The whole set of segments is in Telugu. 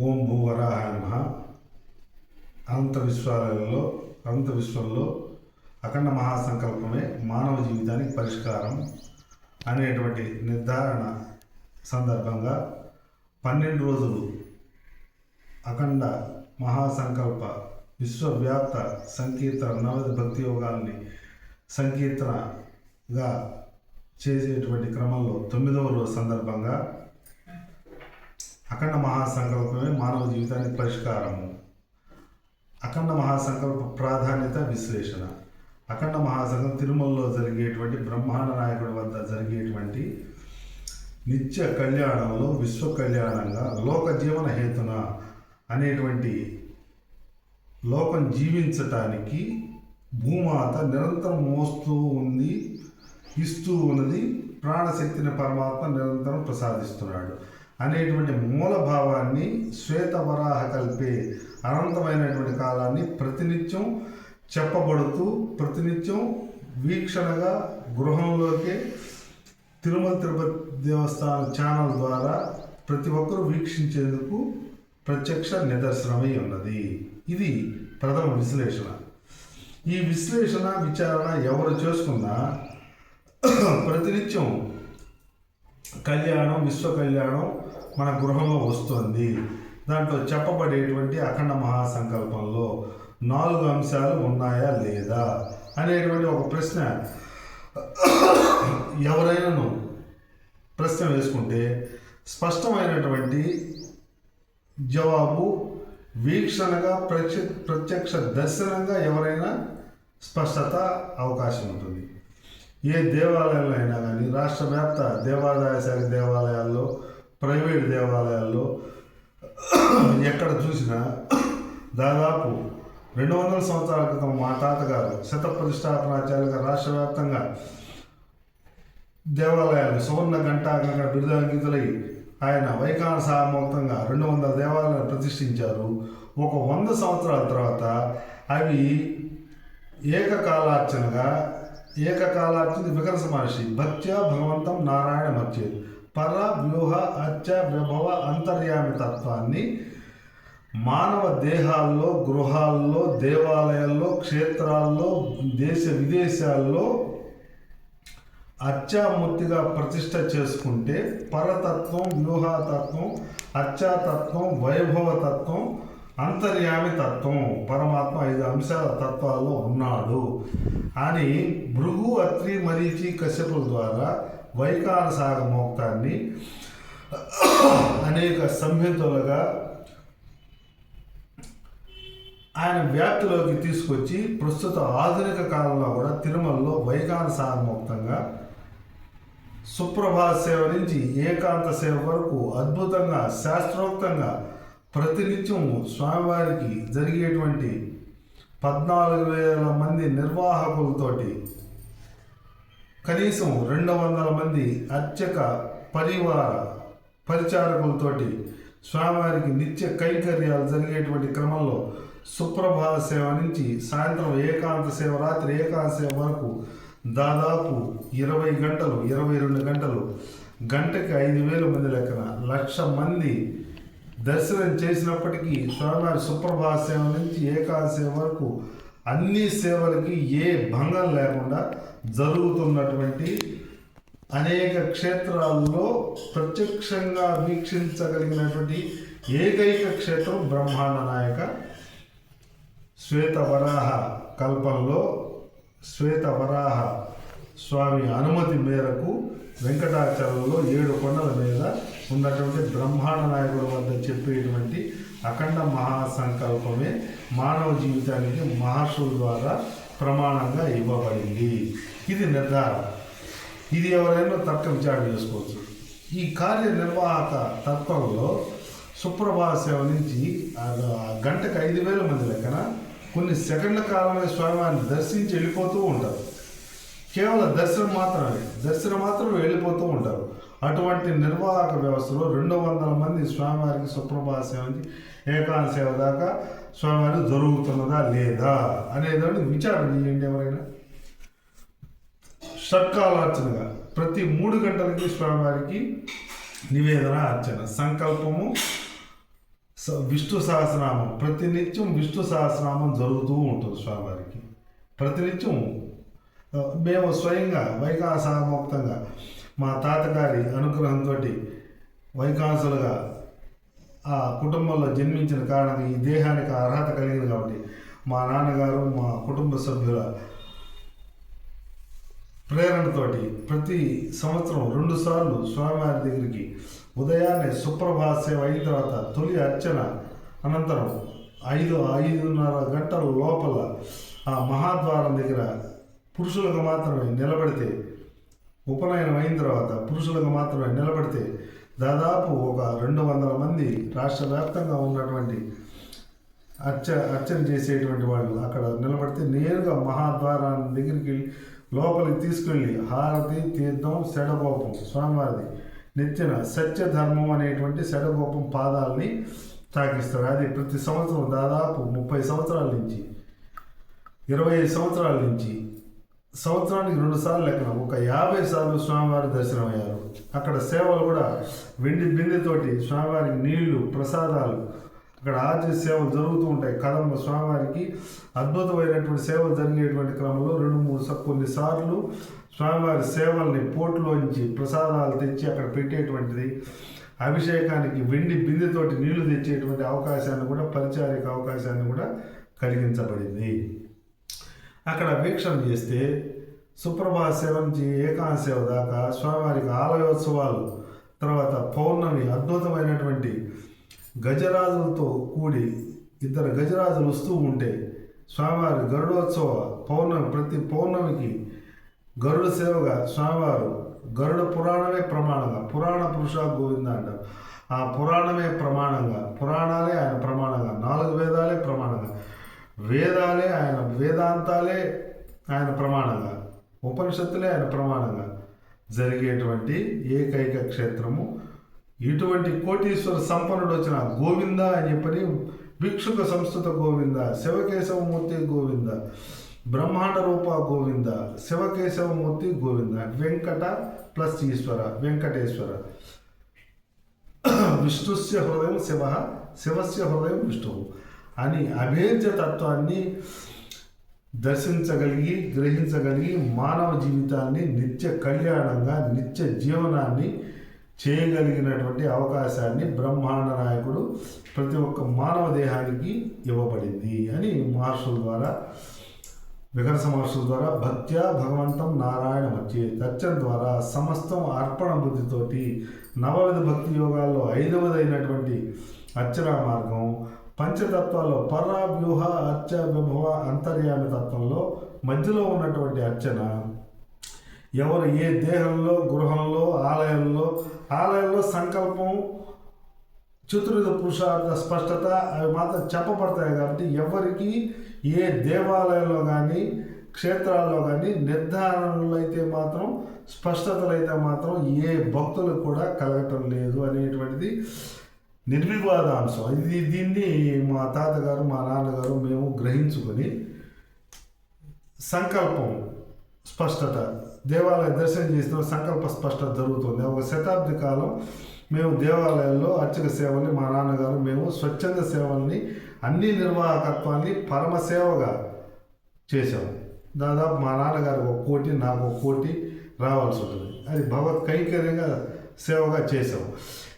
ఓం భూవరాహాయ నమ అనంత విశ్వాలలో అనంత విశ్వంలో అఖండ మహాసంకల్పమే మానవ జీవితానికి పరిష్కారం అనేటువంటి నిర్ధారణ సందర్భంగా పన్నెండు రోజులు అఖండ మహాసంకల్ప విశ్వవ్యాప్త సంకీర్తన నవది భక్తి యోగాల్ని సంకీర్తనగా చేసేటువంటి క్రమంలో తొమ్మిదవ రోజు సందర్భంగా అఖండ మహాసంకల్పమే మానవ జీవితానికి పరిష్కారము. అఖండ మహాసంకల్ప ప్రాధాన్యత విశ్లేషణ. అఖండ మహాసంఘం తిరుమలలో జరిగేటువంటి బ్రహ్మాండ నాయకుడి వద్ద జరిగేటువంటి నిత్య కళ్యాణంలో విశ్వ కళ్యాణంగా లోక జీవన హేతున అనేటువంటి లోకం జీవించటానికి భూమాత నిరంతరం మోస్తూ ఉంది ఇస్తూ ఉన్నది ప్రాణశక్తిని పరమాత్మ నిరంతరం ప్రసాదిస్తున్నాడు. అనేటువంటి మూలభావాన్ని శ్వేతవరాహ కల్పే అనంతమైనటువంటి కాలాన్ని ప్రతినిత్యం చెప్పబడుతూ ప్రతినిత్యం వీక్షణగా గృహంలోకి తిరుమల తిరుపతి దేవస్థానం ఛానల్ ద్వారా ప్రతి ఒక్కరూ వీక్షించేందుకు ప్రత్యక్ష నిదర్శనమై ఉన్నది. ఇది ప్రథమ విశ్లేషణ. ఈ విశ్లేషణ విచారణ ఎవరు చేసుకున్నా ప్రతినిత్యం కళ్యాణం విశ్వ కళ్యాణం మన గృహంలో వస్తుంది. దాంట్లో చెప్పబడేటువంటి అఖండ మహాసంకల్పంలో నాలుగు అంశాలు ఉన్నాయా లేదా అనేటువంటి ఒక ప్రశ్న ఎవరైనాను ప్రశ్న వేసుకుంటే స్పష్టమైనటువంటి జవాబు వీక్షణగా ప్రత్య ప్రత్యక్ష దర్శనంగా ఎవరైనా స్పష్టత అవకాశం ఉంటుంది. ఏ దేవాలయంలో అయినా కానీ రాష్ట్ర వ్యాప్త దేవాదాయ శాఖ దేవాలయాల్లో ప్రైవేట్ దేవాలయాల్లో ఎక్కడ చూసినా దాదాపు రెండు వందల సంవత్సరాల క్రితం మా తాతగారు శతప్రతిష్టాపనాచార్యులుగా రాష్ట్ర వ్యాప్తంగా దేవాలయాలు సువర్ణ ఘంటాకంగా బిరుదాంకితులై ఆయన వైకాన సామోక్తంగా రెండు వందల దేవాలయాలు ప్రతిష్ఠించారు. ఒక వంద సంవత్సరాల తర్వాత అవి ఏకకాలార్చనగా ఏకకాలార్చింది వికరస మహర్షి భత్య భగవంతం నారాయణ మధ్య పర వ్యూహ అచ్చ విభవ అంతర్యామి తత్వాన్ని మానవ దేహాల్లో గృహాల్లో దేవాలయాల్లో క్షేత్రాల్లో దేశ విదేశాల్లో అచ్చామూర్తిగా ప్రతిష్ట చేసుకుంటే పరతత్వం వ్యూహతత్వం అచ్చాతత్వం వైభవతత్వం అంతర్యామి తత్వం పరమాత్మ ఐదు అంశాల తత్వాల్లో ఉన్నాడు. అని భృగు అత్రి మరీచి కశ్యపుల ద్వారా వైకాన సాగ మోక్తాన్ని అనేక సంహితులుగా ఆయన వ్యాప్తిలోకి తీసుకొచ్చి ప్రస్తుత ఆధునిక కాలంలో కూడా తిరుమలలో వైకాన సాగమోక్తంగా సుప్రభాత సేవ నుంచి ఏకాంత సేవ వరకు అద్భుతంగా శాస్త్రోక్తంగా ప్రతినిత్యం స్వామివారికి జరిగేటువంటి పద్నాలుగు వేల మంది నిర్వాహకులతోటి కనీసం రెండు వందల మంది అర్చక పరివార పరిచారకులతోటి స్వామివారికి నిత్య కైంకర్యాలు జరిగేటువంటి క్రమంలో సుప్రభాత సేవ నుంచి సాయంత్రం ఏకాంత సేవ రాత్రి ఏకాంత సేవ వరకు దాదాపు ఇరవై గంటలు ఇరవై రెండు గంటలు గంటకి ఐదు వేల మంది లెక్కన లక్ష మంది దర్శనం చేసినప్పటికీ స్వామివారి సుప్రభా సేవ నుంచి ఏకాంత వరకు అన్ని సేవలకి ఏ భంగం లేకుండా జరుగుతున్నటువంటి అనేక క్షేత్రాల్లో ప్రత్యక్షంగా వీక్షించగలిగినటువంటి ఏకైక క్షేత్రం బ్రహ్మాండ నాయక శ్వేతవరాహ కల్పంలో శ్వేతవరాహ స్వామి అనుమతి మేరకు వెంకటాచలంలో ఏడు కొండల మీద ఉన్నటువంటి బ్రహ్మాండ నాయకుల వద్ద చెప్పేటువంటి అఖండ మహాసంకల్పమే మానవ జీవితానికి మహర్షుల ద్వారా ప్రమాణంగా ఇవ్వబడింది. ఇది నిర్ధారణ. ఇది ఎవరైనా తర్క విచారణ చేసుకోవచ్చు. ఈ కార్యనిర్వాహక తత్వంలో సుప్రభాత సేవ నుంచి గంటకు ఐదు వేల మంది లెక్కన కొన్ని సెకండ్ల కాలమే స్వామివారిని దర్శించి వెళ్ళిపోతూ ఉంటారు. కేవలం దర్శనం మాత్రమే దర్శనం మాత్రం వెళ్ళిపోతూ ఉంటారు. అటువంటి నిర్వాహక వ్యవస్థలో రెండు వందల మంది స్వామివారికి సుప్రభాత సేవ నుంచి ఏకాంత సేవ దాకా స్వామివారి జరుగుతున్నదా లేదా అనేదాన్ని విచారణ చేయండి ఎవరైనా. షట్కాలార్చనగా ప్రతి మూడు గంటలకి స్వామివారికి నివేదన అర్చన. సంకల్పము విష్ణు సహస్రనామం. ప్రతినిత్యం విష్ణు సహస్రనామం జరుగుతూ ఉంటుంది స్వామివారికి. ప్రతినిత్యం మేము స్వయంగా వైకాసముక్తంగా మా తాతగారి అనుగ్రహంతో వైకాసులుగా ఆ కుటుంబంలో జన్మించిన కారణంగా ఈ దేహానికి అర్హత కలిగింది కాబట్టి మా నాన్నగారు మా కుటుంబ సభ్యుల ప్రేరణతోటి ప్రతి సంవత్సరం రెండు సార్లు స్వామివారి దగ్గరికి ఉదయాన్నే సుప్రభాత సేవ అయిన తర్వాత తొలి అర్చన అనంతరం ఐదు ఐదున్నర గంటల లోపల ఆ మహాద్వారం దగ్గర పురుషులకు మాత్రమే నిలబడితే ఉపనయనం అయిన తర్వాత పురుషులకు మాత్రమే నిలబడితే దాదాపు ఒక రెండు వందల మంది రాష్ట్ర వ్యాప్తంగా ఉన్నటువంటి అర్చ అర్చన చేసేటువంటి వాళ్ళు అక్కడ నిలబడితే నేరుగా మహాద్వారాన్ని దగ్గరికి వెళ్ళి లోపలికి తీసుకెళ్ళి హారతి తీర్థం శడగోపం స్వామివారిది నెత్తిన సత్యధర్మం అనేటువంటి శడగోపం పాదాలని తాకిస్తారు. అది ప్రతి సంవత్సరం దాదాపు ముప్పై సంవత్సరాల నుంచి ఇరవై ఐదు సంవత్సరాల నుంచి సంవత్సరానికి రెండు సార్లు లెక్కన ఒక యాభై సార్లు స్వామివారి దర్శనం అయ్యారు. అక్కడ సేవలు కూడా వెండి బిందెతోటి స్వామివారికి నీళ్ళు ప్రసాదాలు అక్కడ ఆర్జీ సేవలు జరుగుతూ ఉంటాయి. కదంబ స్వామివారికి అద్భుతమైనటువంటి సేవలు జరిగేటువంటి క్రమంలో రెండు మూడు స- కొన్నిసార్లు స్వామివారి సేవల్ని పోటులోంచి ప్రసాదాలు తెచ్చి అక్కడ పెట్టేటువంటిది. అభిషేకానికి వెండి బిందెతోటి నీళ్ళు తెచ్చేటువంటి అవకాశాన్ని కూడా పరిచారిక అవకాశాన్ని కూడా కలిగించబడింది. అక్కడ వీక్షణ చేస్తే సుప్రభాత సేవ నుంచి ఏకాంత సేవ దాకా స్వామివారికి ఆలయోత్సవాలు తర్వాత పౌర్ణమి అద్భుతమైనటువంటి గజరాజులతో కూడి ఇద్దరు గజరాజులు వస్తూ ఉంటే స్వామివారి గరుడోత్సవ పౌర్ణమి ప్రతి పౌర్ణమికి గరుడ సేవగా స్వామివారు గరుడ పురాణమే ప్రమాణంగా పురాణ పురుష గోవింద అంటారు. ఆ పురాణమే ప్రమాణంగా పురాణాలే ఆయన ప్రమాణంగా నాలుగు వేదాలే ప్రమాణంగా వేదాలే ఆయన వేదాంతాలే ఆయన ప్రమాణంగా ఉపనిషత్తులే ఆయన ప్రమాణంగా జరిగేటువంటి ఏకైక క్షేత్రము. ఇటువంటి కోటీశ్వర సంపన్నుడు వచ్చిన గోవింద అని చెప్పని భిక్షుక సంస్కృత గోవింద శివకేశవమూర్తి గోవింద బ్రహ్మాండ రూప గోవింద శివకేశవమూర్తి గోవింద వెంకట ప్లస్ ఈశ్వర వెంకటేశ్వర. విష్ణుస్య హృదయం శివ శివస్య హృదయం విష్ణువు అని అభేద్య తత్వాన్ని దర్శించగలిగి గ్రహించగలిగి మానవ జీవితాన్ని నిత్య కళ్యాణంగా నిత్య జీవనాన్ని చేయగలిగినటువంటి అవకాశాన్ని బ్రహ్మాండ నాయకుడు ప్రతి ఒక్క మానవ దేహానికి ఇవ్వబడింది అని మహర్షుల ద్వారా వికరస మహర్షుల ద్వారా భక్త్యా భగవంతం నారాయణ మధ్య దర్శనం ద్వారా సమస్తం అర్పణ బుద్ధితోటి నవవిధ భక్తి యోగాల్లో ఐదవదైనటువంటి అర్చనా మార్గం పంచతత్వాల్లో పర వ్యూహ అర్చ విభవ అంతర్యామి తత్వంలో మధ్యలో ఉన్నటువంటి అర్చన. ఎవరు ఏ దేహంలో గృహంలో ఆలయంలో ఆలయంలో సంకల్పం చతుర్విధ పురుషార్థ స్పష్టత అవి మాత్రం చెప్పబడతాయి కాబట్టి ఎవరికి ఏ దేవాలయంలో కానీ క్షేత్రాల్లో కానీ నిర్ధారణలు అయితే మాత్రం స్పష్టతలు అయితే మాత్రం ఏ భక్తులకు కూడా కలగటం లేదు అనేటువంటిది నిర్వివాదాంశం. ఇది దీన్ని మా తాతగారు మా నాన్నగారు మేము గ్రహించుకొని సంకల్పం స్పష్టత దేవాలయ దర్శనం చేసిన సంకల్ప స్పష్టత జరుగుతుంది. ఒక శతాబ్ది కాలం మేము దేవాలయాల్లో అర్చక సేవల్ని మా నాన్నగారు మేము స్వచ్ఛంద సేవల్ని అన్ని నిర్వాహకత్వాన్ని పరమ సేవగా దాదాపు మా నాన్నగారికి ఒక కోటి నాకు ఒక కోటి రావాల్సి ఉంటుంది. అది భగవత్ కైంకర్యంగా సేవగా చేసాము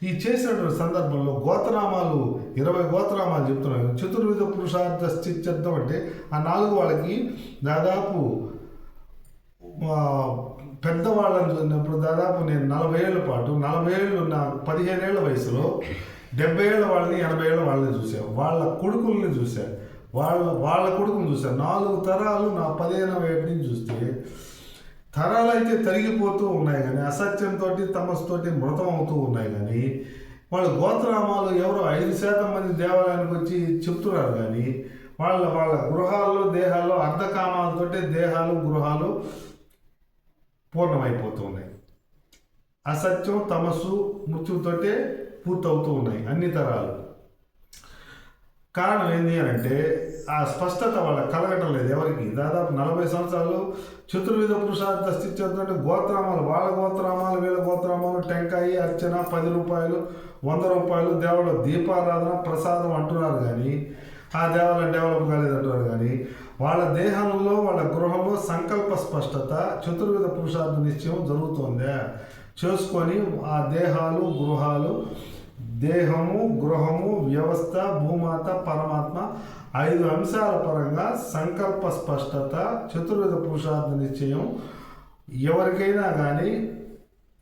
ఈ చేసినటువంటి సందర్భంలో గోత్రనామాలు ఇరవై గోత్రనామాలు చెప్తున్నాను చతుర్విధ పురుషార్థ స్థిత్యర్థం అంటే ఆ నాలుగు వాళ్ళకి దాదాపు పెద్దవాళ్ళని చూసినప్పుడు దాదాపు నేను నలభై ఏళ్ళ పాటు నలభై ఏళ్ళు నా పదిహేను ఏళ్ళ వయసులో డెబ్బై ఏళ్ళ వాళ్ళని ఎనభై ఏళ్ళ వాళ్ళని చూశాను వాళ్ళ కొడుకుల్ని చూశాను వాళ్ళ వాళ్ళ కొడుకుని చూశాను నాలుగు తరాలు నా పదిహేను ఏళ్ళ నుంచి చూస్తే తరాలు అయితే తరిగిపోతూ ఉన్నాయి కానీ అసత్యంతో తమస్తోటి మృతం అవుతూ ఉన్నాయి కానీ వాళ్ళ గోత్రామాలు ఎవరో ఐదు శాతం మంది దేవాలయానికి వచ్చి చెప్తున్నారు కానీ వాళ్ళ వాళ్ళ గృహాల్లో దేహాల్లో అర్ధకామాలతోటే దేహాలు గృహాలు పూర్ణమైపోతూ ఉన్నాయి. అసత్యం తమస్సు మృత్యుతోటే పూర్తవుతూ ఉన్నాయి అన్ని తరాలు. కారణం ఏంటి అని అంటే ఆ స్పష్టత వాళ్ళ కలగటం లేదు ఎవరికి. దాదాపు నలభై సంవత్సరాలు చతుర్విధ పురుషార్థ స్థితి అంటే గోత్రామాలు వాళ్ళ గోత్రామాలు వీళ్ళ గోత్రామాలు టెంకాయి అర్చన పది రూపాయలు వంద రూపాయలు దేవుళ్ళ దీపారాధన ప్రసాదం అంటున్నారు కానీ ఆ దేవాలయం డెవలప్ కాలేదు అంటున్నారు కానీ వాళ్ళ దేహంలో వాళ్ళ గృహంలో సంకల్ప స్పష్టత చతుర్విధ పురుషార్థ నిశ్చయం జరుగుతుందే. చేసుకొని ఆ దేహాలు గృహాలు దేహము గృహము వ్యవస్థ భూమాత పరమాత్మ ఐదు అంశాల పరంగా సంకల్ప స్పష్టత చతుర్విధ పురుషార్థ నిశ్చయం. ఎవరికైనా కానీ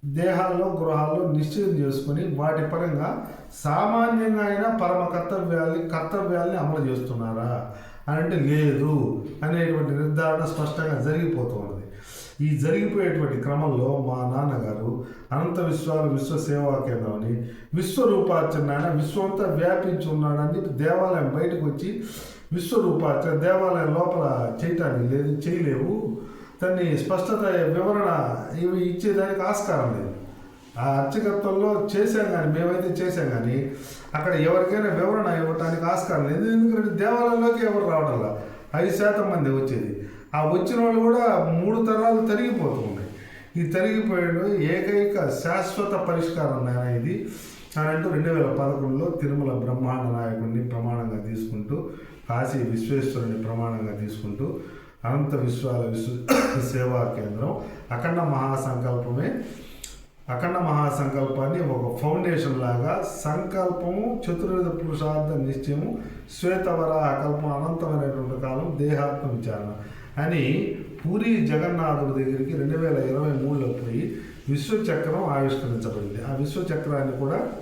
దేహాల్లో గృహాల్లో నిశ్చయం చేసుకుని వాటి పరంగా సామాన్యంగా అయినా పరమ కర్తవ్యాల్ని కర్తవ్యాల్ని అమలు చేస్తున్నారా? అని అంటే లేదు అనేటువంటి నిర్ధారణ స్పష్టంగా జరిగిపోతుంది. ఈ జరిగిపోయేటువంటి క్రమంలో మా నాన్నగారు అనంత విశ్వాల విశ్వ సేవా కేంద్రం అని విశ్వరూపార్చన ఆయన విశ్వంతా వ్యాపించి ఉన్నాడని చెప్పి దేవాలయం బయటకు వచ్చి విశ్వరూపార్చన దేవాలయం లోపల చేయటానికి లేదు చేయలేవు. దాన్ని స్పష్టత వివరణ ఇవి ఇచ్చేదానికి ఆస్కారం లేదు. ఆ అర్చకత్వంలో చేశాం కానీ మేమైతే చేశాం కానీ అక్కడ ఎవరికైనా వివరణ ఇవ్వటానికి ఆస్కారం లేదు. ఎందుకంటే దేవాలయంలోకి ఎవరు రావడంలా? ఐదు శాతం మంది వచ్చేది. ఆ వచ్చిన వాళ్ళు కూడా మూడు తరాలు తరిగిపోతూ ఉన్నాయి ఈ తరిగిపోయాడు ఏకైక శాశ్వత పరిష్కారం నాయన ఇది. అని అంటూ రెండు వేల పదకొండులో తిరుమల బ్రహ్మాండ నాయకుడిని ప్రమాణంగా తీసుకుంటూ కాశీ విశ్వేశ్వరుని ప్రమాణంగా తీసుకుంటూ అనంత విశ్వాల విశ్వ సేవా కేంద్రం అఖండ మహాసంకల్పమే అఖండ మహాసంకల్పాన్ని ఒక ఫౌండేషన్ లాగా సంకల్పము చతుర్విధ పురుషార్థ నిశ్చయము శ్వేతవరాహ కల్పం అనంతమైనటువంటి కాలం దేహాత్మ విచారణ. అని పూరి జగన్నాథుడి దగ్గరికి రెండు వేల ఇరవై మూడులో పోయి విశ్వచక్రం ఆవిష్కరించబడింది. ఆ విశ్వచక్రాన్ని కూడా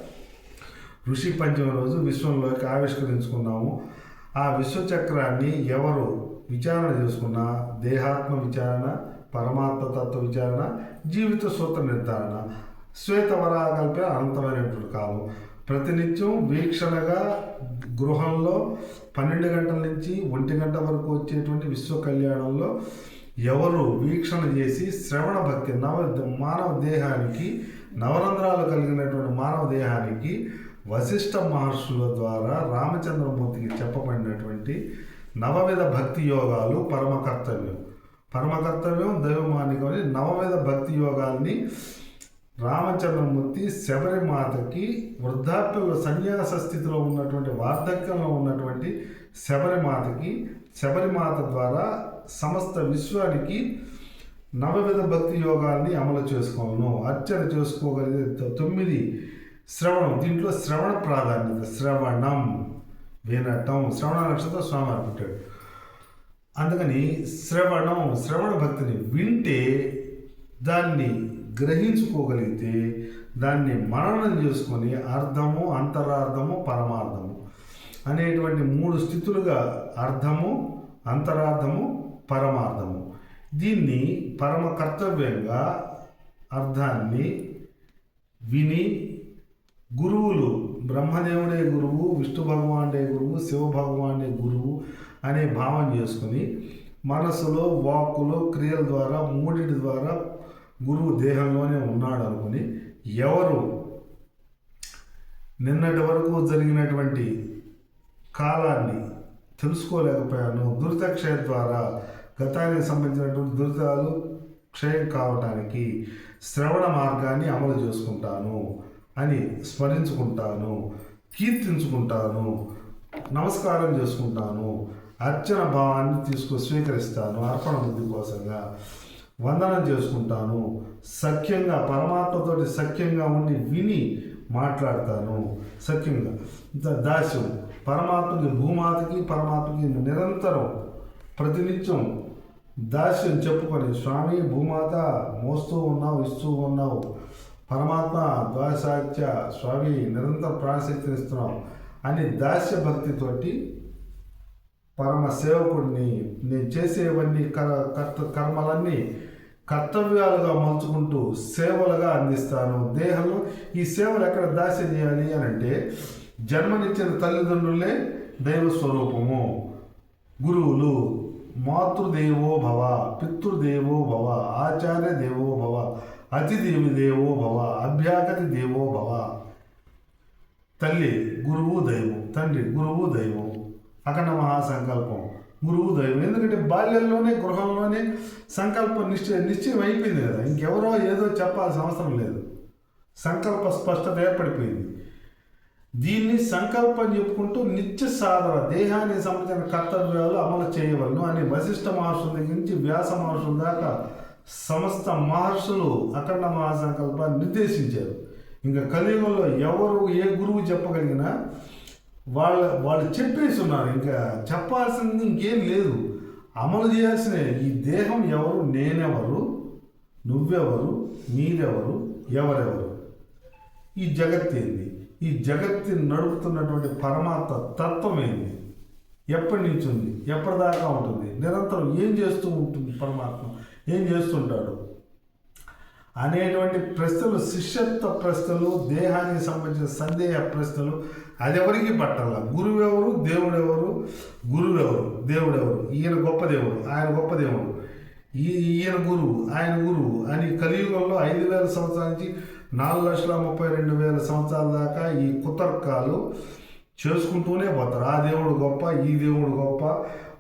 ఋషి పంచమ రోజు విశ్వంలోకి ఆవిష్కరించుకున్నాము. ఆ విశ్వచక్రాన్ని ఎవరు విచారణ చేసుకున్నా? దేహాత్మ విచారణ పరమాత్మ తత్వ విచారణ జీవిత సూత్ర నిర్ధారణ. శ్వేతవరాకల్పే అనంతమైనటువంటి కాలం. ప్రతినిత్యం వీక్షణగా గృహంలో పన్నెండు గంటల నుంచి ఒంటి గంట వరకు వచ్చేటువంటి విశ్వ కళ్యాణంలో ఎవరు వీక్షణ చేసి శ్రవణ భక్తి నవ మానవ దేహానికి నవరంధ్రాలు కలిగినటువంటి మానవ దేహానికి వశిష్ఠ మహర్షుల ద్వారా రామచంద్రమూర్తికి చెప్పబడినటువంటి నవవిధ భక్తి యోగాలు పరమ కర్తవ్యం. పరమ కర్తవ్యం దైవమానికం నవవిధ భక్తి యోగాల్ని రామచంద్రమూర్తి శబరిమాతకి వృద్ధాప్యంలో సన్యాస స్థితిలో ఉన్నటువంటి వార్ధక్యంలో ఉన్నటువంటి శబరిమాతకి శబరిమాత ద్వారా సమస్త విశ్వానికి నవవిధ భక్తి యోగాల్ని అమలు చేసుకోవాలను. అర్చన చేసుకోగలిగే తొమ్మిది శ్రవణం. దీంట్లో శ్రవణ ప్రాధాన్యత. శ్రవణం. వినటం శ్రవణ నక్షత్రం స్వామి అనుకుంటాడు అందుకని శ్రవణం శ్రవణ భక్తిని వింటే దాన్ని గ్రహించుకోగలిగితే దాన్ని మననం చేసుకొని అర్థము అంతరార్థము పరమార్థము అనేటువంటి మూడు స్థితులుగా అర్థము అంతరార్థము పరమార్థము. దీన్ని పరమ కర్తవ్యంగా అర్థాన్ని విని గురువులు బ్రహ్మదేవుడే గురువు విష్ణు భగవానుడే గురువు శివ భగవానుడే గురువు అనే భావం చేసుకుని మనసులో వాక్కులో క్రియల ద్వారా మూడిటి ద్వారా గురువు దేహంలోనే ఉన్నాడు అనుకుని ఎవరు నిన్నటి వరకు జరిగినటువంటి కాలాన్ని తెలుసుకోలేకపోయాను. దురితక్షయ ద్వారా గతానికి సంబంధించినటువంటి దురితాలు క్షయం కావటానికి శ్రవణ మార్గాన్ని అమలు చేసుకుంటాను అని స్మరించుకుంటాను కీర్తించుకుంటాను నమస్కారం చేసుకుంటాను అర్చన భావాన్ని తీసుకు స్వీకరిస్తాను. అర్పణ బుద్ధి కోసంగా వందనం చేసుకుంటాను. సఖ్యంగా పరమాత్మతోటి సఖ్యంగా ఉండి విని మాట్లాడతాను. సఖ్యంగా. ఇంత దాస్యం. పరమాత్మకి భూమాతకి పరమాత్మకి నిరంతరం ప్రతినిత్యం దాస్యం చెప్పుకొని స్వామి భూమాత మోస్తూ ఉన్నావు ఇస్తూ ఉన్నావు. పరమాత్మ ద్వాసాత్య స్వామి నిరంతరం ప్రాణశక్తిని ఇస్తున్నావు అని దాస్య భక్తితోటి పరమ సేవకుడిని నేను చేసేవన్నీ కర్ కర్త కర్మలన్నీ కర్తవ్యాలుగా మలుచుకుంటూ సేవలుగా అందిస్తాను. దేహంలో ఈ సేవలు ఎక్కడ దాస్య చేయాలి అని అంటే జన్మనిచ్చిన తల్లిదండ్రులే దైవ స్వరూపము గురువులు మాతృదేవో భవ పితృదేవో భవ ఆచార్య దేవో భవ అతిదేవి దేవో భవ అభ్యాగతి దేవో భవ. తల్లి గురువు దైవం తండ్రి గురువు దైవం. అఖండ మహాసంకల్పం. గురువు దైవం. ఎందుకంటే బాల్యంలోనే గృహంలోనే సంకల్పం నిశ్చయ నిశ్చయం అయిపోయింది కదా. ఇంకెవరో ఏదో చెప్పాల్సిన అవసరం లేదు. సంకల్ప స్పష్టత ఏర్పడిపోయింది. దీన్ని సంకల్పం చెప్పుకుంటూ నిత్య సాధన దేహానికి సంబంధించిన కర్తవ్యాలు అమలు చేయవలను అని వశిష్ఠ మహర్షుల దగ్గర నుంచి వ్యాస మహర్షుల దాకా సమస్త మహర్షులు అఖండ మహాసంకల్పాన్ని నిర్దేశించారు. ఇంకా కలియుగంలో ఎవరు ఏ గురువు చెప్పగలిగినా వాళ్ళ వాళ్ళు చెప్పేసి ఉన్నారు ఇంకా చెప్పాల్సింది ఇంకేం లేదు. అమలు చేయాల్సిన ఈ దేహం ఎవరు? నేనెవరు? నువ్వెవరు? మీరెవరు? ఎవరెవరు? ఈ జగత్ ఏంది? ఈ జగత్తుని నడుపుతున్నటువంటి పరమాత్మ తత్వం ఏంది? ఎప్పటి నుంచి ఉంది? ఎప్పటిదాకా ఉంటుంది? నిరంతరం ఏం చేస్తూ ఉంటుంది పరమాత్మ? ఏం చేస్తుంటాడు? అనేటువంటి ప్రశ్నలు శిష్యత్వ ప్రశ్నలు దేహానికి సంబంధించిన సందేహ ప్రశ్నలు అది ఎవరికి పట్టాల? గురువు ఎవరు దేవుడు ఎవరు గురువు ఎవరు దేవుడు ఎవరు ఈయన గొప్ప దేవుడు ఆయన గొప్ప దేవుడు. ఈ ఈయన గురువు ఆయన గురువు అని కలియుగంలో ఐదు వేల సంవత్సరాల నుంచి నాలుగు లక్షల ముప్పై రెండు వేల సంవత్సరాల దాకా ఈ కుతర్కాలు చేసుకుంటూనే పోతారు. ఆ దేవుడు గొప్ప ఈ దేవుడు గొప్ప.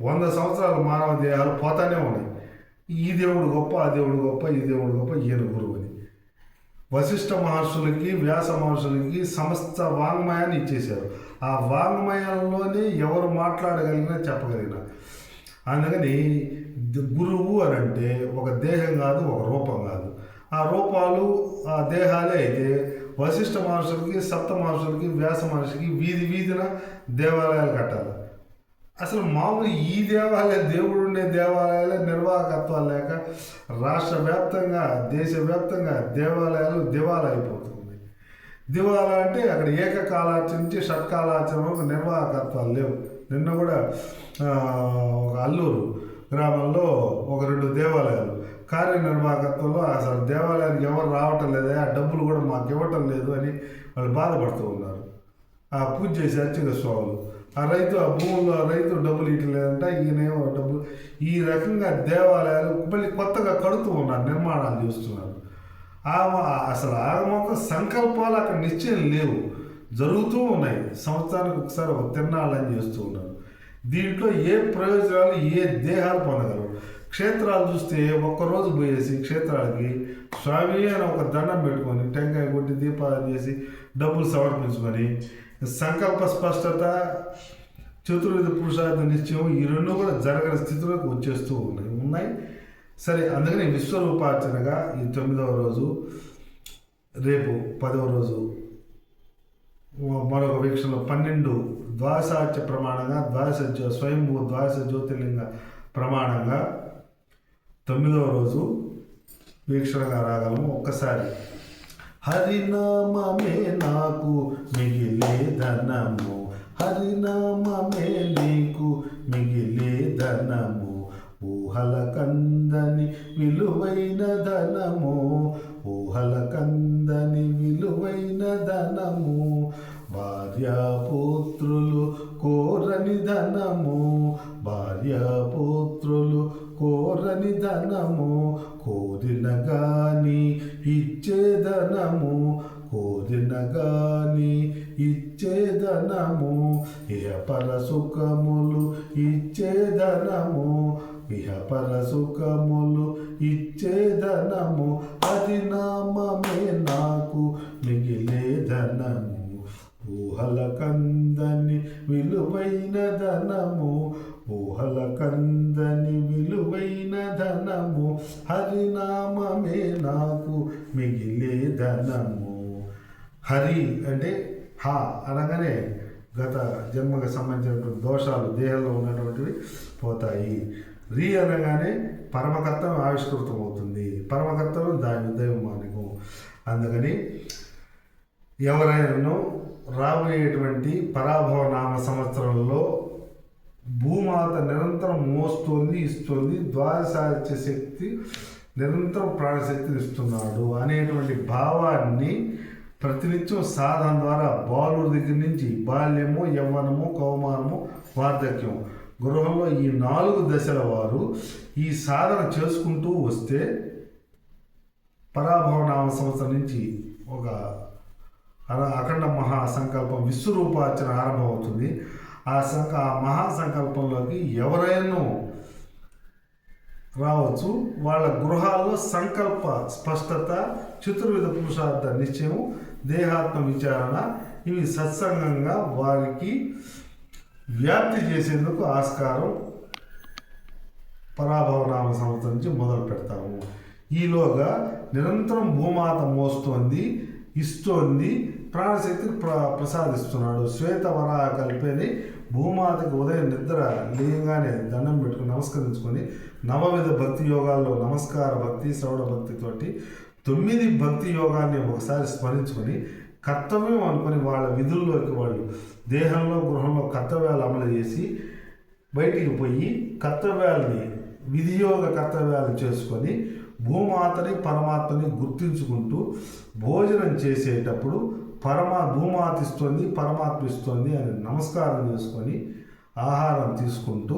వంద సంవత్సరాలు మానవ దేహాలు పోతానే ఉన్నాయి. ఈ దేవుడు గొప్ప ఆ దేవుడు గొప్ప ఈ దేవుడు గొప్ప ఈయన గురువు అని. వశిష్ఠ మహర్షులకి వ్యాస మహర్షులకి సమస్త వాంగ్మయాన్ని ఇచ్చేశారు. ఆ వాంగ్మయంలోనే ఎవరు మాట్లాడగలిగినా చెప్పగలిగిన. అందుకని గురువు అని అంటే ఒక దేహం కాదు ఒక రూపం కాదు. ఆ రూపాలు ఆ దేహాలే అయితే వశిష్ఠ మహర్షులకి సప్త మహర్షులకి వ్యాస మహర్షికి వీధి వీధిన దేవాలయాలు కట్టాలి. అసలు మామూలు ఈ దేవాలయ దేవుడు ఉండే దేవాలయాలే నిర్వాహకత్వాలు లేక రాష్ట్ర వ్యాప్తంగా దేశవ్యాప్తంగా దేవాలయాలు దివాలా అయిపోతుంది దివాలా అంటే అక్కడ ఏకకాలాచరణ నుంచి షట్కాలాచరణ వరకు నిర్వాహకత్వాలు లేవు. నిన్న కూడా ఒక అల్లూరు గ్రామంలో ఒక రెండు దేవాలయాలు కార్యనిర్వాహకత్వంలో అసలు దేవాలయానికి ఎవరు రావటం లేదా ఆ డబ్బులు కూడా మాకు ఇవ్వటం లేదు అని వాళ్ళు బాధపడుతూ ఉన్నారు. ఆ పూజ చేసే అర్చక స్వాములు. ఆ రైతు ఆ భూముల్లో ఆ రైతు డబ్బులు ఇట్లేదంట ఈయనేమో డబ్బులు ఈ రకంగా దేవాలయాలు మళ్ళీ కొత్తగా కడుతూ ఉన్నారు నిర్మాణాలు చేస్తున్నారు. ఆ అసలు సంకల్పాలు అక్కడ నిశ్చయం లేవు. జరుగుతూ ఉన్నాయి. సంవత్సరానికి ఒకసారి ఒక తిరణాలని చేస్తూ ఉన్నారు. దీంట్లో ఏ ప్రయోజనాలు ఏ దేహాలు పొందగలరు? క్షేత్రాలు చూస్తే ఒక్కరోజు పోయేసి క్షేత్రాలకి స్వామి అని ఒక దండం పెట్టుకొని టెంకాయ కొట్టి దీపాలు చేసి డబ్బులు సమర్పించుకొని సంకల్ప స్పష్టత చతుర్విధ పురుషార్థ నిశ్చయం ఈ రెండు కూడా జరగని స్థితిలోకి వచ్చేస్తూ ఉన్నాయి. ఉన్నాయి. సరే అందుకని విశ్వరూపార్చనగా ఈ తొమ్మిదవ రోజు రేపు పదవ రోజు మరొక వీక్షణలో పన్నెండు ద్వాదశాచ ప్రమాణంగా ద్వాదశ జ్యో స్వయంభూ ద్వాదశ జ్యోతిర్లింగ ప్రమాణంగా తొమ్మిదవ రోజు వీక్షణగా రాగలము. ఒక్కసారి హరినామే నాకు మిగిలే ధనము హరినామమే నీకు మిగిలే ధనము. ఊహల కందని విలువైన ధనము. ఊహల కందని విలువైన ధనము. భార్యాపుత్రులు కోరని ధనము. భార్యాపుత్రులు కోరని ధనము. కోరిన ఇచ్చేదనము ఇచ్చే ఇచ్చేదనము ఇహపర సుఖములు ఇచ్చే ధనము సుఖములు ఇచ్చే ధనము అది నామమే నాకు మిగిలేదనము ఊహల కందని విలువైన ధనము ఊహల కందని విలువైన ధనము హరినామమే నాకు మిగిలే ధనము. హరి అంటే హా అనగానే గత జన్మకు సంబంధించినటువంటి దోషాలు దేహంలో ఉన్నటువంటివి పోతాయి. రి అనగానే పరమకర్తం ఆవిష్కృతం అవుతుంది పరమకర్తం దాని దైవమానికం అందుకని ఎవరైనా రాబోయేటువంటి పరాభవ నామ సంవత్సరంలో భూమాత నిరంతరం మోస్తుంది ఇస్తుంది ద్వాదశాచ శక్తి నిరంతరం ప్రాణశక్తిని ఇస్తున్నాడు అనేటువంటి భావాన్ని ప్రతినిత్యం సాధన ద్వారా బాలుడి దగ్గర నుంచి బాల్యము యవ్వనము కౌమానము వార్ధక్యం. గృహంలో ఈ నాలుగు దశల వారు ఈ సాధన చేసుకుంటూ వస్తే పరాభవ సంస్థ నుంచి ఒక అఖండ మహా సంకల్పం విశ్వరూపార్చన ఆరంభమవుతుంది. ఆ సంక ఆ మహా సంకల్పంలోకి ఎవరైనా రావచ్చు. వాళ్ళ గృహాల్లో సంకల్ప స్పష్టత చతుర్విధ పురుషార్థ నిశ్చయం దేహాత్మ విచారణ ఇవి సత్సంగంగా వారికి వ్యాప్తి చేసేందుకు ఆస్కారం పరాభవనామ సంవత్సరం నుంచి మొదలు పెడతాము. ఈలోగా నిరంతరం భూమాత మోస్తోంది ఇస్తోంది ప్రాణశక్తికి ప్ర ప్రసాదిస్తున్నాడు. శ్వేత వరాహ కలిపేది భూమాతకి ఉదయం నిద్ర లేయంగానే దండం పెట్టుకుని నమస్కరించుకొని నవవిధ భక్తి యోగాల్లో నమస్కార భక్తి శ్రవణ భక్తితోటి తొమ్మిది భక్తి యోగాన్ని ఒకసారి స్మరించుకొని కర్తవ్యం అనుకొని వాళ్ళ విధుల్లోకి వాళ్ళు దేహంలో గృహంలో కర్తవ్యాలు అమలు చేసి బయటికి పోయి కర్తవ్యాలని విధియోగ కర్తవ్యాలు చేసుకొని భూమాతని పరమాత్మని గుర్తించుకుంటూ భోజనం చేసేటప్పుడు పరమా భూమాత ఇస్తుంది పరమాత్మ ఇస్తుంది అని నమస్కారం చేసుకొని ఆహారం తీసుకుంటూ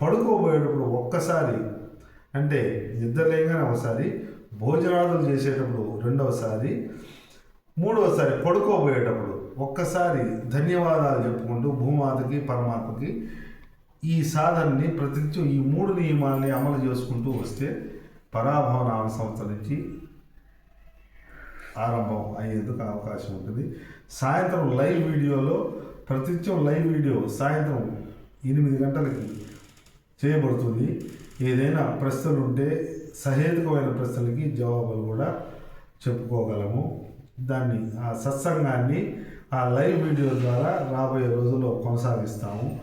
పడుకోబోయేటప్పుడు ఒక్కసారి అంటే నిద్రలేగానే ఒకసారి భోజనాదులు చేసేటప్పుడు రెండవసారి మూడవసారి పడుకోబోయేటప్పుడు ఒక్కసారి ధన్యవాదాలు చెప్పుకుంటూ భూమాతకి పరమాత్మకి ఈ సాధనని ప్రతినిత్యం ఈ మూడు నియమాల్ని అమలు చేసుకుంటూ వస్తే పరాభవన సంస్థ నుంచి ఆరంభం అయ్యేందుకు అవకాశం ఉంటుంది. సాయంత్రం లైవ్ వీడియోలో ప్రతిత్యం లైవ్ వీడియో సాయంత్రం ఎనిమిది గంటలకి చేయబడుతుంది. ఏదైనా ప్రశ్నలు ఉంటే సహేతుకమైన ప్రశ్నలకి జవాబులు కూడా చెప్పుకోగలము. దాన్ని ఆ సత్సంగాన్ని ఆ లైవ్ వీడియో ద్వారా రాబోయే రోజుల్లో కొనసాగిస్తాము.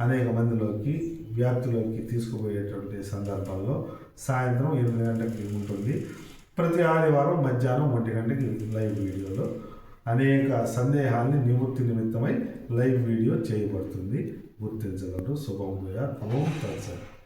అనేక మందిలోకి వ్యాప్తిలోకి తీసుకుపోయేటువంటి సందర్భాల్లో సాయంత్రం ఎనిమిది గంటలకి ఉంటుంది. ప్రతి ఆదివారం మధ్యాహ్నం ఒంటి గంటకి లైవ్ వీడియోలో అనేక సందేహాల్ని నివృత్తి నిమిత్తమై లైవ్ వీడియో చేయబడుతుంది. గుర్తించగలరు. శుభం ఓం తత్సత్.